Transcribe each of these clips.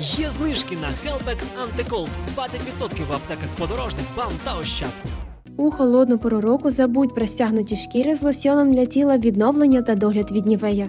Є знижки на Helpex Антиколд 20% в аптеках подорожних, бам та ощад. У холодну пору року забудь про стягнуті шкіри з лосьоном для тіла відновлення та догляд від нівея.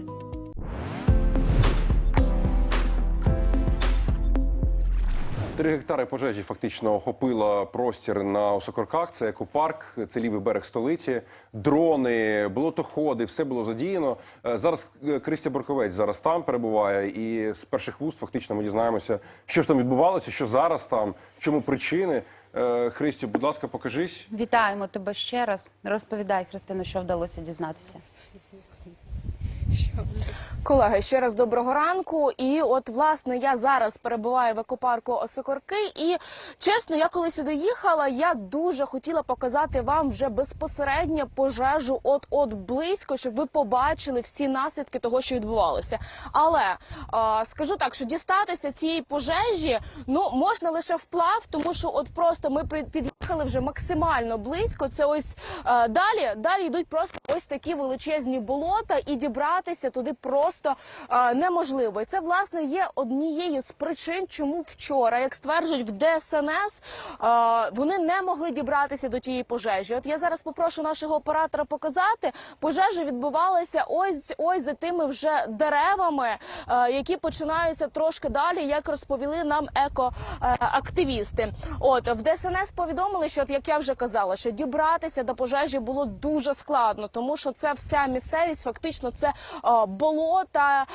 Три гектари пожежі фактично охопила простір на Осокорках. Це екопарк, це лівий берег столиці, дрони, болотоходи, все було задіяно. Е, Зараз е, Кристя Борковець зараз там перебуває, і з перших вуст фактично ми дізнаємося, що ж там відбувалося, що зараз там, чому причини. Е, Христю, будь ласка, покажись. Вітаємо тебе ще раз. Розповідай, Христина, що вдалося дізнатися. Колеги, ще раз доброго ранку. І от власне я зараз перебуваю в екопарку Осокорки. І чесно, я коли сюди їхала, я дуже хотіла показати вам вже безпосередньо пожежу, от от близько, щоб ви побачили всі наслідки того, що відбувалося. Але а, скажу так, що дістатися цієї пожежі ну можна лише вплав, тому що от просто ми під'їхали вже максимально близько. Це ось е, далі. Далі йдуть просто ось такі величезні болота, і дібратися туди просто е, неможливо. І це власне є однією з причин, чому вчора, як стверджують в ДСНС, е, вони не могли дібратися до тієї пожежі. От я зараз попрошу нашого оператора показати. Пожежа відбувалася ось ось за тими вже деревами, е, які починаються трошки далі, як розповіли нам екоактивісти. От в ДСНС повідомили, що от, як я вже казала, що дібратися до пожежі було дуже складно, тому що це вся місцевість, фактично, це болота, е,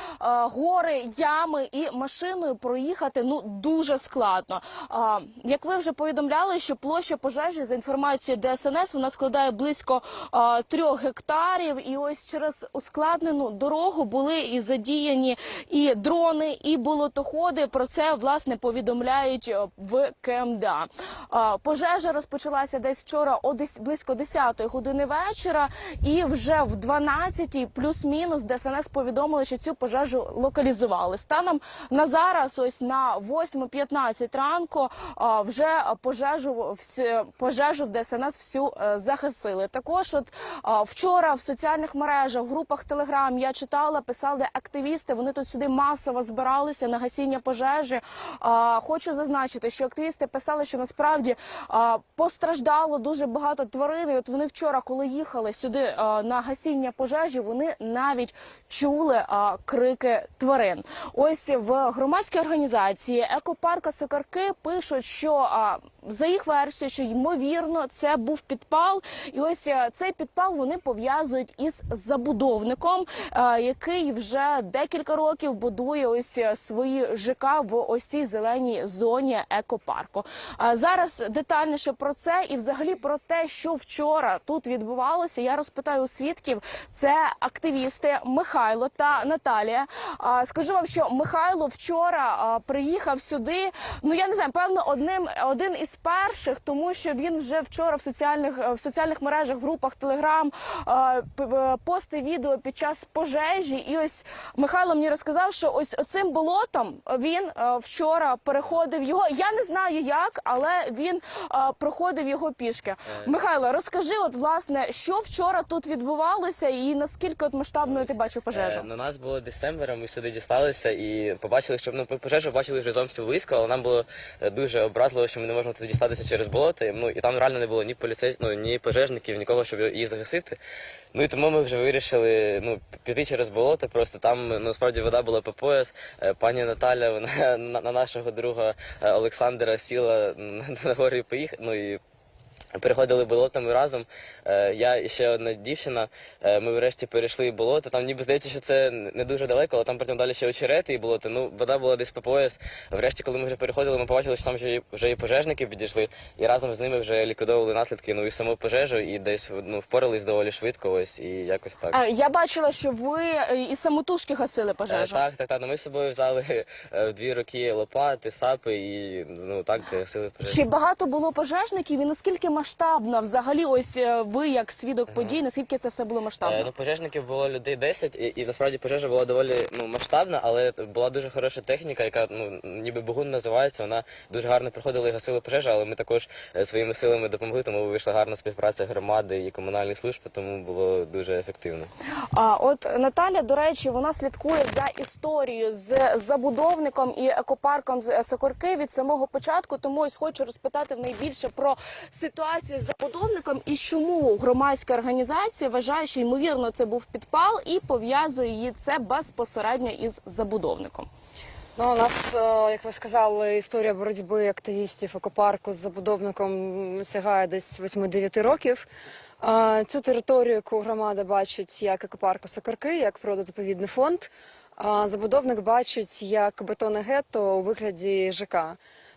гори, ями, і машиною проїхати ну дуже складно. Е, як ви вже повідомляли, що площа пожежі за інформацією ДСНС вона складає близько е, трьох гектарів, і ось через ускладнену дорогу були і задіяні і дрони, і болотоходи. Про це власне повідомляють е, в КМДА. Е, Пожежа розпочалася десь вчора о близько 10 години вечора, і вже в 12 плюс-мінус ДСНС повідомили, що цю пожежу локалізували. Станом на зараз, ось на 8.15 ранку, вже пожежу пожежу в ДСНС всю е, захисили. Також, от вчора в соціальних мережах, в групах Телеграм я читала, писали активісти. Вони тут сюди масово збиралися на гасіння пожежі. Хочу зазначити, що активісти писали, що насправді постраждало дуже багато тварин. І От вони вчора, коли їхали сюди на гасіння пожежі, вони навіть чули а, крики тварин. Ось в громадській організації екопарка Сокарки пишуть, що а, за їх версією, що ймовірно це був підпал, і ось цей підпал вони пов'язують із забудовником, е, який вже декілька років будує ось свої ЖК в ось цій зеленій зоні екопарку. А Зараз детальніше про це і взагалі про те, що вчора тут відбувалося. Я розпитаю у свідків. Це активісти Михайло та Наталія. Скажу вам, що Михайло вчора приїхав сюди. Ну я не знаю, певно, одним один із перших, тому що він вже вчора в соціальних в соціальних мережах, в групах Телеграм постив відео під час пожежі. І ось Михайло мені розказав, що ось цим болотом він е, вчора переходив його. Я не знаю як, але він е, проходив його пішки. Михайло, розкажи, от власне, що вчора тут відбувалося, і наскільки от масштабною ти бачив пожежу? Е, На нас було десембера, ми сюди дісталися і побачили, що ну, пожежу бачили вже зовсім близько, але нам було е, дуже образливо, що ми не можемо туди дістатися через болото. Ну і там реально не було ні поліцейських, ну, ні пожежників, нікого, щоб її загасити. Ну і тому ми вже вирішили ну, піти через болото. Просто там ну, насправді вода була по пояс. Е, Пані Наталя вона на, на нашого друга е, Олександра сіла на горі і поїхала. Ну, і Переходили болотами разом. Е, Я і ще одна дівчина. Е, Ми врешті перейшли болото. Там ніби здається, що це не дуже далеко, але там потім далі ще очерети і болото. Ну, вода була десь по пояс. Врешті, коли ми вже переходили, ми побачили, що там вже, і- вже і пожежники підійшли, і разом з ними вже ліквідовували наслідки ну, і саму пожежу, і десь ну, впорались доволі швидко. Ось і якось так. А, я бачила, що ви е, і самотужки гасили пожежу. Так, так, так. Ну, ми з собою взяли в дві роки лопати, сапи і ну так е, сили пожежі. Чи багато було пожежників, і наскільки масштабна взагалі? Ось е, ви як свідок подій, наскільки це все було масштабно? Е, Ну, пожежників було людей 10, і, і насправді пожежа була доволі ну, масштабна, але була дуже хороша техніка, яка ну, ніби Богун називається. Вона дуже гарно проходила і гасила пожежу, але ми також е, своїми силами допомогли, тому вийшла гарна співпраця громади і комунальних служб, тому було дуже ефективно. А от Наталя, до речі, вона слідкує за історією з забудовником і екопарком з Сокорки від самого початку. Тому ось хочу розпитати в неї більше про ситуацію з забудовником і чому громадська організація вважає, що ймовірно це був підпал і пов'язує її це безпосередньо із забудовником. Ну, у нас, е, як ви сказали, історія боротьби активістів екопарку з забудовником сягає десь 8-9 років. Е, Цю територію, яку громада бачить як екопарк Сокарки, як природозаповідний фонд, е, забудовник бачить як бетонне гетто у вигляді ЖК.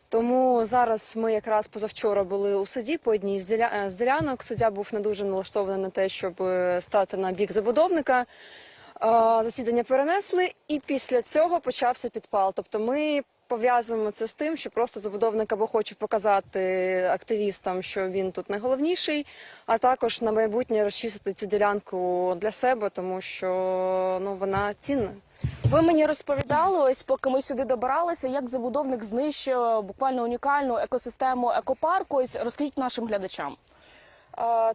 Тому зараз ми якраз позавчора були у суді по одній з е, ділянок. Суддя був не дуже налаштований на те, щоб е, стати на бік забудовника. Засідання перенесли, і після цього почався підпал. Тобто ми пов'язуємо це з тим, що просто забудовник або хоче показати активістам, що він тут найголовніший, а також на майбутнє розчистити цю ділянку для себе, тому що ну вона цінна. Ви мені розповідали, ось поки ми сюди добиралися, як забудовник знищив буквально унікальну екосистему екопарку. Ось розкажіть нашим глядачам.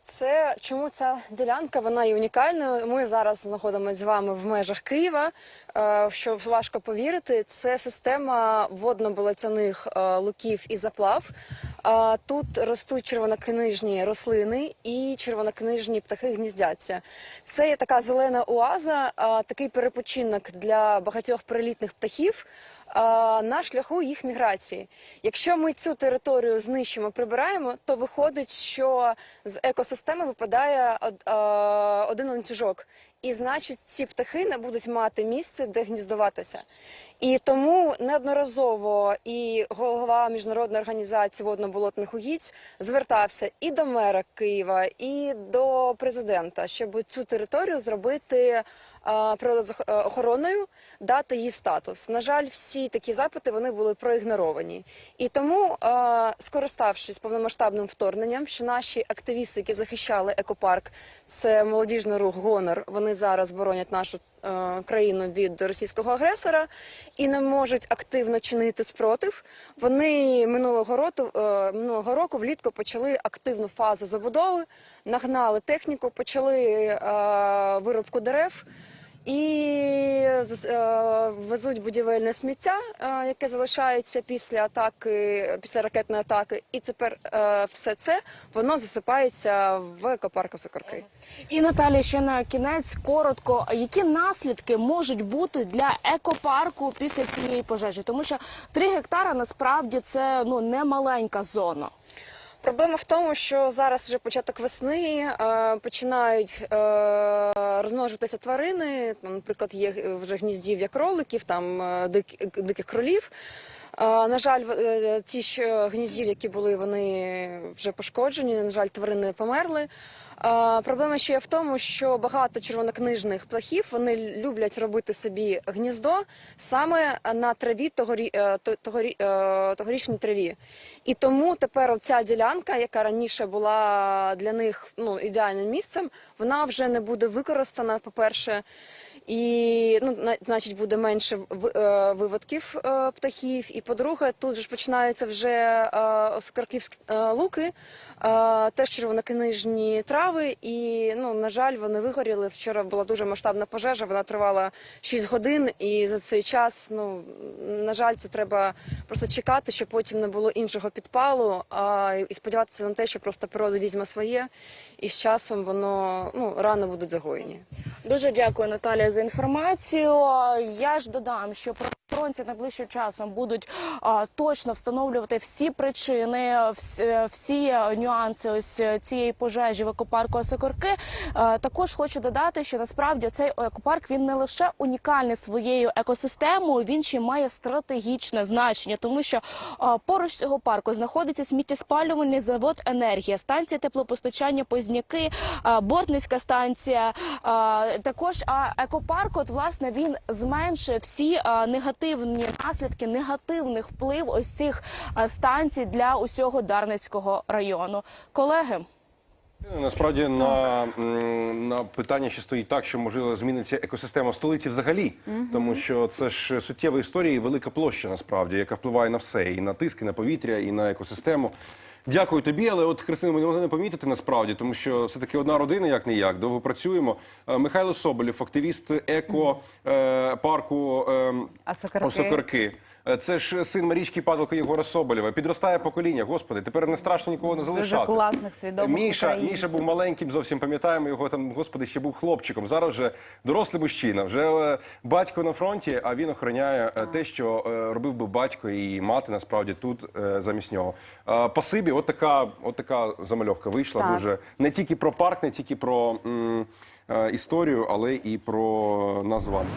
Це чому ця ділянка вона є унікальною. Ми зараз знаходимося з вами в межах Києва. Е, Що важко повірити, це система водно-болотяних е, луків і заплав. Тут ростуть червонокнижні рослини і червонокнижні птахи гніздяться. Це є така зелена оаза, такий перепочинок для багатьох прилітних птахів на шляху їх міграції. Якщо ми цю територію знищимо, прибираємо, то виходить, що з екосистеми випадає один ланцюжок. І значить, ці птахи не будуть мати місце, де гніздуватися. І тому неодноразово і голова міжнародної організації водно-болотних угідь звертався і до мера Києва, і до президента, щоб цю територію зробити а, природоохоронною, дати їй статус. На жаль, всі такі запити вони були проігноровані. І тому, скориставшись повномасштабним вторгненням, що наші активісти, які захищали екопарк, це молодіжний рух Гонор. Вони зараз боронять нашу країну від російського агресора і не можуть активно чинити спротив. Вони минулого року, е, минулого року влітку почали активну фазу забудови, нагнали техніку, почали виробку дерев. І е, везуть будівельне сміття, е, яке залишається після атаки, після ракетної атаки, і тепер е, все це воно засипається в екопарку Сокорки. І Наталі, ще на кінець коротко, які наслідки можуть бути для екопарку після цієї пожежі? Тому що 3 гектара насправді це ну не маленька зона. Проблема в тому, що зараз вже початок весни е, починають е, розмножуватися тварини. Там, наприклад, є вже гніздів як кроликів, там е, дик- диких кролів. Е, на жаль, е, ці гніздів, які були, вони вже пошкоджені. На жаль, тварини померли. Проблема ще є в тому, що багато червонокнижних птахів вони люблять робити собі гніздо саме на траві тогорі, е, то- тогорі, е, тогорічній траві. І тому тепер оця ділянка, яка раніше була для них ну, ідеальним місцем, вона вже не буде використана, по-перше. І ну, на- значить буде менше е, виводків е, птахів. І по-друге, тут ж починаються вже е, осокарківські е, луки, теж червонокнижні трави. І ну на жаль, вони вигоріли. Вчора була дуже масштабна пожежа. Вона тривала 6 годин, і за цей час, ну на жаль, це треба просто чекати, щоб потім не було іншого підпалу. А і сподіватися на те, що просто природа візьме своє, і з часом воно ну рано будуть загоєні. Дуже дякую, Наталія, за інформацію. Я ж додам, що правоохоронці найближчим часом будуть точно встановлювати всі причини, вс- всі нюанси ось цієї пожежі в екопарку Осокорки. Е, Також хочу додати, що насправді цей екопарк він не лише унікальний своєю екосистемою, він ще має стратегічне значення, тому що а, поруч цього парку знаходиться сміттєспалювальний завод енергія, станція теплопостачання Позняки, бортницька станція. Також а, екопарк, от власне, він зменшує всі а, негативні негативні наслідки, негативний вплив ось цих е, станцій для усього Дарницького району. Колеги. Насправді на, на питання ще стоїть так, що можливо зміниться екосистема столиці взагалі, тому що це ж суттєва історія і велика площа, насправді, яка впливає на все, і на тиск, і на повітря, і на екосистему. Дякую тобі, але от Христина, ми не могли не помітити насправді, тому що все таки одна родина, як не як, довго працюємо. Е, Михайло Соболєв, активіст еко е, парку е, Осокорки. Е, Це ж син Марічки Падалко Єгора Соболєва. Підростає покоління. Господи, тепер не страшно нікого не залишати. класних, свідомих Міша, українців. Міша був маленьким, зовсім пам'ятаємо його там. Господи, ще був хлопчиком. Зараз вже дорослий мужчина. Вже е, батько на фронті, а він охороняє е, те, що робив би батько і мати насправді тут замість нього. Пасибі, от така, от така замальовка вийшла. Так. Дуже не тільки про парк, не тільки про м, історію, але і про нас з вами.